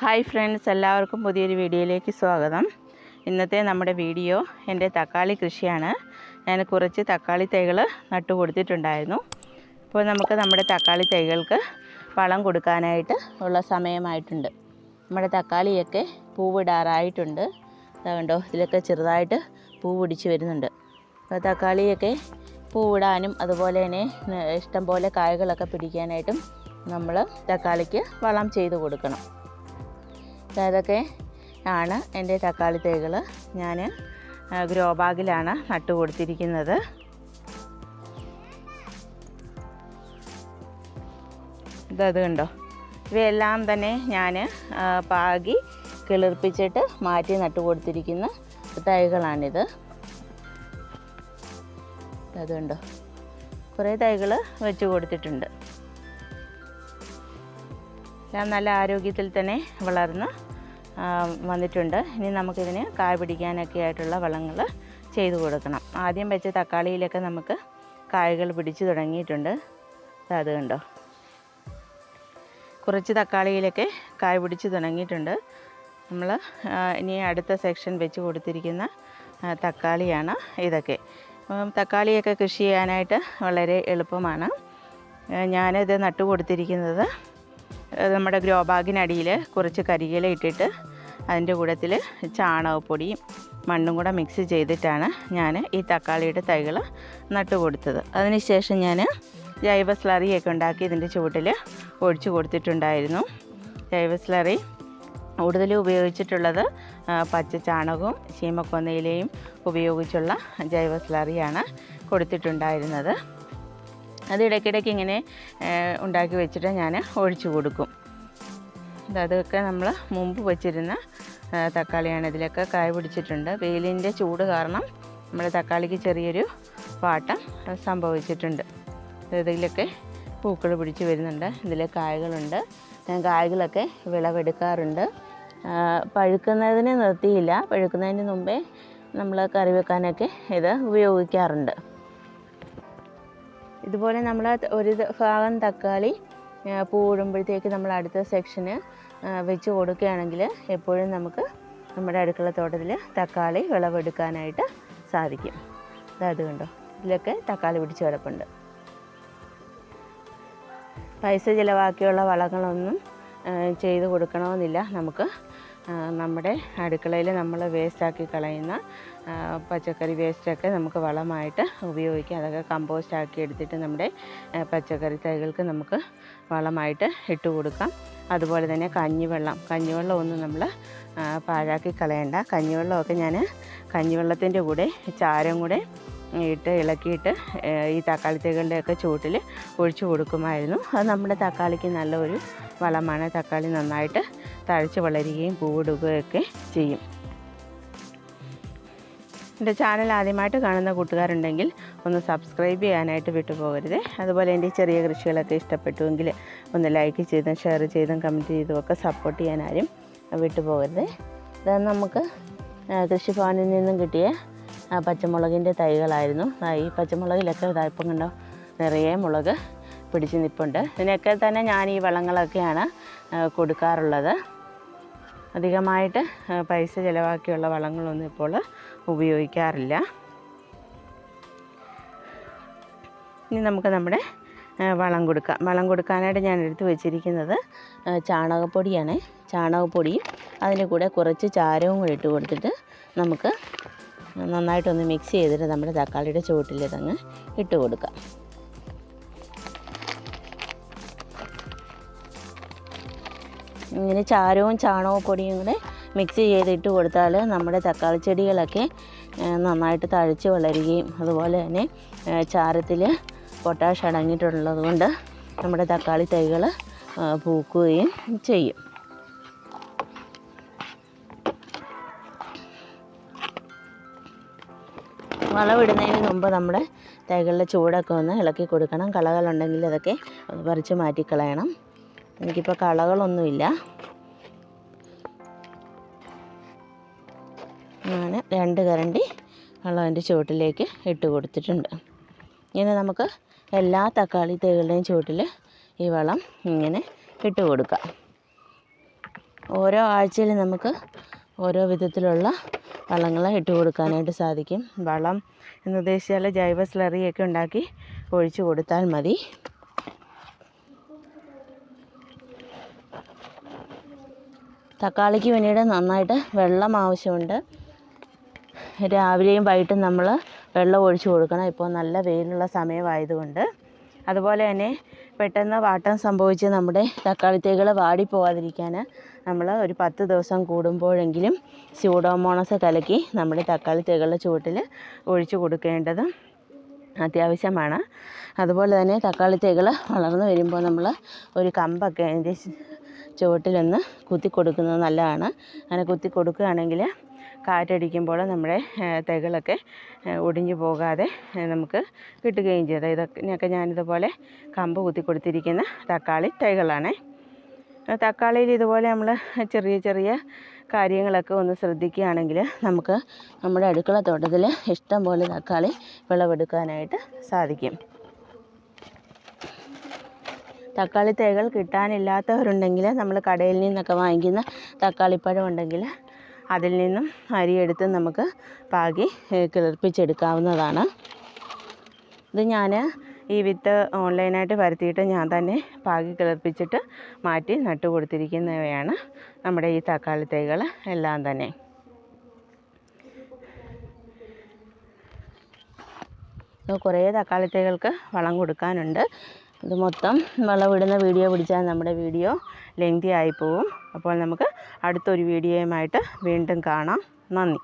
Hi friends എല്ലാവർക്കും പുതിയൊരു വീഡിയോയിലേക്ക് സ്വാഗതം. ഇന്നത്തെ നമ്മുടെ വീഡിയോ എന്റെ തക്കാളി കൃഷിയാണ്. ഞാൻ കുറച്ച് തക്കാളി തൈകൾ നട്ടു കൊടുത്തിട്ടുണ്ടായിരുന്നു. അപ്പോൾ നമുക്ക് നമ്മുടെ തക്കാളി തൈകൾക്ക് വളം കൊടുക്കാനായിട്ട് ഉള്ള സമയമായിട്ടുണ്ട്. നമ്മുടെ തക്കാളിയൊക്കെ പൂവിടാറായിട്ടുണ്ട്. അതുകൊണ്ടോ ഇതിലൊക്കെ ചെറുതായിട്ട് പൂ പിടിച്ച് വരുന്നുണ്ട്. അപ്പോൾ തക്കാളിയൊക്കെ പൂവിടാനും അതുപോലെ തന്നെ ഇഷ്ടംപോലെ ഇഷ്ടം പോലെ കായകളൊക്കെ പിടിക്കാനായിട്ടും നമ്മൾ തക്കാളിക്ക് വളം ചെയ്ത് കൊടുക്കണം. അതൊക്കെ ആണ് എന്റെ തക്കാളി തൈകൾ. ഞാൻ ഗ്രോ ബാഗിലാണ് നട്ടു കൊടുത്തിരിക്കുന്നത്. ഇതത് കണ്ടോ? ഇവയെല്ലാം തന്നെ ഞാൻ പാകി കിളിർപ്പിച്ചിട്ട് മാറ്റി നട്ടു കൊടുത്തിരിക്കുന്ന തൈകളാണിത്. അത് കണ്ടോ? കുറേ തൈകൾ വെച്ച് കൊടുത്തിട്ടുണ്ട്. എല്ലാം നല്ല ആരോഗ്യത്തിൽ തന്നെ വളർന്ന് വന്നിട്ടുണ്ട്. ഇനി നമുക്കിതിന് കായ പിടിക്കാനൊക്കെ ആയിട്ടുള്ള വളങ്ങൾ ചെയ്തു കൊടുക്കണം. ആദ്യം വെച്ച തക്കാളിയിലൊക്കെ നമുക്ക് കായകൾ പിടിച്ചു തുടങ്ങിയിട്ടുണ്ട്. അത് കണ്ടോ. കുറച്ച് തക്കാളിയിലൊക്കെ കായ പിടിച്ച് തുടങ്ങിയിട്ടുണ്ട്. നമ്മൾ ഇനി അടുത്ത സെക്ഷൻ വെച്ച് കൊടുത്തിരിക്കുന്ന തക്കാളിയാണ് ഇതൊക്കെ. തക്കാളിയൊക്കെ കൃഷി ചെയ്യാനായിട്ട് വളരെ എളുപ്പമാണ്. ഞാനിത് നട്ടു കൊടുത്തിരിക്കുന്നത് നമ്മുടെ ഗ്രോ ബാഗിനടിയിൽ കുറച്ച് കരിയില ഇട്ടിട്ട് അതിന്റെ കൂട്ടത്തിൽ ചാണകപ്പൊടിയും മണ്ണും കൂടെ മിക്സ് ചെയ്തിട്ടാണ് ഞാൻ ഈ തക്കാളിയുടെ തൈകൾ നട്ടു കൊടുത്തത്. അതിനുശേഷം ഞാൻ ജൈവ സ്ലറിയൊക്കെ ഉണ്ടാക്കി ഇതിന്റെ ചുവട്ടിൽ ഒഴിച്ചു കൊടുത്തിട്ടുണ്ടായിരുന്നു. ജൈവ സ്ലറി കൂടുതൽ ഉപയോഗിച്ചിട്ടുള്ളത് പച്ച ചാണകവും ചീമക്കൊന്നയിലയും ഉപയോഗിച്ചുള്ള ജൈവ സ്ലറിയാണ് കൊടുത്തിട്ടുണ്ടായിരുന്നത്. അത് ഇടയ്ക്കിടയ്ക്ക് ഇങ്ങനെ ഉണ്ടാക്കി വെച്ചിട്ട് ഞാൻ ഒഴിച്ചു കൊടുക്കും. അതൊക്കെ നമ്മൾ മുമ്പ് വെച്ചിരുന്ന തക്കാളിയാണ്. ഇതിലൊക്കെ കായ പിടിച്ചിട്ടുണ്ട്. വെയിലിന്റെ ചൂട് കാരണം നമ്മൾ തക്കാളിക്ക് ചെറിയൊരു പാട്ടം സംഭവിച്ചിട്ടുണ്ട്. ഇത് ഇതിലൊക്കെ പൂക്കൾ പിടിച്ച് വരുന്നുണ്ട്. ഇതിൽ കായകളുണ്ട്. ഞാൻ കായകളൊക്കെ വിളവെടുക്കാറുണ്ട്. പഴുക്കുന്നതിന് നിർത്തിയില്ല. പഴുക്കുന്നതിന് മുമ്പേ നമ്മൾ കറി വെക്കാനൊക്കെ ഇത് ഉപയോഗിക്കാറുണ്ട്. ഇതുപോലെ നമ്മൾ ഒരു ഭാഗം തക്കാളി പൂവിടുമ്പോഴത്തേക്ക് നമ്മൾ അടുത്ത സെക്ഷന് വെച്ച് കൊടുക്കുകയാണെങ്കിൽ എപ്പോഴും നമുക്ക് നമ്മുടെ അടുക്കള തോട്ടത്തിൽ തക്കാളി വിളവെടുക്കാനായിട്ട് സാധിക്കും. അതായത് കണ്ടോ? ഇതിലൊക്കെ തക്കാളി പിടിച്ച് കിടപ്പുണ്ട് പൈസ ചിലവാക്കിയുള്ള വളങ്ങളൊന്നും ചെയ്ത് കൊടുക്കണമെന്നില്ല. നമുക്ക് നമ്മുടെ അടുക്കളയിൽ നമ്മൾ വേസ്റ്റാക്കി കളയുന്ന പച്ചക്കറി വേസ്റ്റൊക്കെ നമുക്ക് വളമായിട്ട് ഉപയോഗിക്കാം. അതൊക്കെ കമ്പോസ്റ്റ് ആക്കി എടുത്തിട്ട് നമ്മുടെ പച്ചക്കറി തൈകൾക്ക് നമുക്ക് വളമായിട്ട് ഇട്ട് കൊടുക്കാം. അതുപോലെ തന്നെ കഞ്ഞിവെള്ളം. കഞ്ഞിവെള്ളം ഒന്നും നമ്മൾ പാഴാക്കി കളയണ്ട. കഞ്ഞിവെള്ളമൊക്കെ ഞാൻ കഞ്ഞിവെള്ളത്തിന്റെ കൂടെ ചാരം കൂടെ ഇട്ട് ഇളക്കിയിട്ട് ഈ തക്കാളി തേകളുടെയൊക്കെ ചുവട്ടിൽ ഒഴിച്ചു കൊടുക്കുമായിരുന്നു. അത് നമ്മുടെ തക്കാളിക്ക് നല്ലൊരു വളമാണ്. തക്കാളി നന്നായിട്ട് തഴച്ച് വളരുകയും പൂവിടുകയൊക്കെ ചെയ്യും. എന്റെ ചാനൽ ആദ്യമായിട്ട് കാണുന്ന കൂട്ടുകാരുണ്ടെങ്കിൽ ഒന്ന് സബ്സ്ക്രൈബ് ചെയ്യാനായിട്ട് വിട്ടുപോകരുത്. അതുപോലെ എന്റെ ചെറിയ കൃഷികളൊക്കെ ഇഷ്ടപ്പെട്ടുവെങ്കിൽ ഒന്ന് ലൈക്ക് ചെയ്തും ഷെയർ ചെയ്തും കമന്റ് ചെയ്തും ഒക്കെ സപ്പോർട്ട് ചെയ്യാൻ ആരും വിട്ടുപോകരുത്. ഇത് നമുക്ക് കൃഷിഭവനിൽ നിന്നും കിട്ടിയ പച്ചമുളകിന്റെ തൈകളായിരുന്നു. ഈ പച്ചമുളകിലൊക്കെ ഇതായപ്പം കണ്ടോ നിറയെ മുളക് പിടിച്ച് നിൽപ്പുണ്ട് ഇതിനൊക്കെ തന്നെ ഞാൻ ഈ വളങ്ങളൊക്കെയാണ് കൊടുക്കാറുള്ളത്. അധികമായിട്ട് പൈസ ചിലവാക്കിയുള്ള വളങ്ങളൊന്നും ഇപ്പോൾ ഉപയോഗിക്കാറില്ല. ഇനി നമുക്ക് നമ്മുടെ വളം കൊടുക്കാം. വളം കൊടുക്കാനായിട്ട് ഞാൻ എടുത്തു വെച്ചിരിക്കുന്നത് ചാണകപ്പൊടിയാണ്. ചാണകപ്പൊടിയും അതിന്റെ കൂടെ കുറച്ച് ചാരവും കൂടി ഇട്ട് കൊടുത്തിട്ട് നമുക്ക് നന്നായിട്ടൊന്ന് മിക്സ് ചെയ്തിട്ട് നമ്മുടെ തക്കാളിയുടെ ചുവട്ടിൽ ഇതങ്ങ് ഇട്ട് കൊടുക്കാം. ഇങ്ങനെ ചാരവും ചാണകവും പൊടിയും കൂടെ മിക്സ് ചെയ്തിട്ട് കൊടുത്താൽ നമ്മുടെ തക്കാളി ചെടികളൊക്കെ നന്നായിട്ട് തഴച്ച് വളരുകയും അതുപോലെ തന്നെ ചാരത്തിൽ പൊട്ടാഷ് അടങ്ങിയിട്ടുള്ളത് കൊണ്ട് നമ്മുടെ തക്കാളി തൈകൾ പൂക്കുകയും ചെയ്യും. വളമിടുന്നതിന് മുമ്പ് നമ്മുടെ തൈകളുടെ ചൂടൊക്കെ ഒന്ന് ഇളക്കി കൊടുക്കണം. കളകളുണ്ടെങ്കിൽ അതൊക്കെ പറിച്ച് മാറ്റിക്കളയണം. എനിക്കിപ്പോൾ കളകളൊന്നുമില്ല. ഞാൻ രണ്ട് കരണ്ടി വെള്ളത്തിന്റെ ചുവട്ടിലേക്ക് ഇട്ട് കൊടുത്തിട്ടുണ്ട്. ഇങ്ങനെ നമുക്ക് എല്ലാ തക്കാളി തൈകളുടെയും ചുവട്ടിൽ ഈ വളം ഇങ്ങനെ ഇട്ട് കൊടുക്കാം. ഓരോ ആഴ്ചയിൽ നമുക്ക് ഓരോ വിധത്തിലുള്ള വളങ്ങൾ ഇട്ട് കൊടുക്കാനായിട്ട് സാധിക്കും. വളം എന്നുദ്ദേശിച്ചാൽ ജൈവ സ്ലറിയൊക്കെ ഉണ്ടാക്കി ഒഴിച്ചു കൊടുത്താൽ മതി. തക്കാളിക്ക് പിന്നീട് നന്നായിട്ട് വെള്ളം ആവശ്യമുണ്ട്. രാവിലെയും വൈകിട്ടും നമ്മൾ വെള്ളം ഒഴിച്ചു കൊടുക്കണം. ഇപ്പോൾ നല്ല വെയിലുള്ള സമയമായതുകൊണ്ട്. അതുപോലെ തന്നെ പെട്ടെന്ന് വാട്ടം സംഭവിച്ച് നമ്മുടെ തക്കാളിത്തേകൾ വാടിപ്പോവാതിരിക്കാൻ നമ്മൾ ഒരു പത്ത് ദിവസം കൂടുമ്പോഴെങ്കിലും സ്യൂഡോമോണസ് കലക്കി നമ്മുടെ തക്കാളി തൈകളുടെ ചുവട്ടിൽ ഒഴിച്ചു കൊടുക്കേണ്ടത് അത്യാവശ്യമാണ്. അതുപോലെ തന്നെ തക്കാളി തൈകൾ വളർന്നു വരുമ്പോൾ നമ്മൾ ഒരു കമ്പൊക്കെ അതിന്റെ ചുവട്ടിലൊന്ന് കുത്തി കൊടുക്കുന്നത് നല്ലതാണ്. അങ്ങനെ കുത്തി കൊടുക്കുകയാണെങ്കിൽ കാറ്റടിക്കുമ്പോൾ നമ്മുടെ തൈകളൊക്കെ ഒടിഞ്ഞു പോകാതെ നമുക്ക് കിട്ടുകയും ചെയ്തു ഇതൊക്കെ ഞാനിതുപോലെ കമ്പ് കുത്തി കൊടുത്തിരിക്കുന്ന തക്കാളി തൈകളാണ്. തക്കാളിയിൽ ഇതുപോലെ നമ്മൾ ചെറിയ ചെറിയ കാര്യങ്ങളൊക്കെ ഒന്ന് ശ്രദ്ധിക്കുകയാണെങ്കിൽ നമുക്ക് നമ്മുടെ അടുക്കള തോട്ടത്തിൽ ഇഷ്ടം പോലെ തക്കാളി വിളവെടുക്കാനായിട്ട് സാധിക്കും. തക്കാളി തൈകൾ കിട്ടാനില്ലാത്തവരുണ്ടെങ്കിൽ നമ്മൾ കടയിൽ നിന്നൊക്കെ വാങ്ങിക്കുന്ന തക്കാളിപ്പഴം ഉണ്ടെങ്കിൽ അതിൽ നിന്നും അരിയെടുത്ത് നമുക്ക് പാകി കിളിർപ്പിച്ചെടുക്കാവുന്നതാണ്. ഇത് ഞാൻ ഈ വിത്ത് ഓൺലൈനായിട്ട് വരുത്തിയിട്ട് ഞാൻ തന്നെ പാകി കിളിർപ്പിച്ചിട്ട് മാറ്റി നട്ടു കൊടുത്തിരിക്കുന്നവയാണ് നമ്മുടെ ഈ തക്കാളി തൈകൾ എല്ലാം തന്നെ. കുറേ തക്കാളി തൈകൾക്ക് വളം കൊടുക്കാനുണ്ട്. ഇത് മൊത്തം വളമിടുന്ന വീഡിയോ പിടിച്ചാൽ നമ്മുടെ വീഡിയോ ലെങ്തി ആയിപ്പോവും പോവും. അപ്പോൾ നമുക്ക് അടുത്തൊരു വീഡിയോയുമായിട്ട് വീണ്ടും കാണാം. നന്ദി.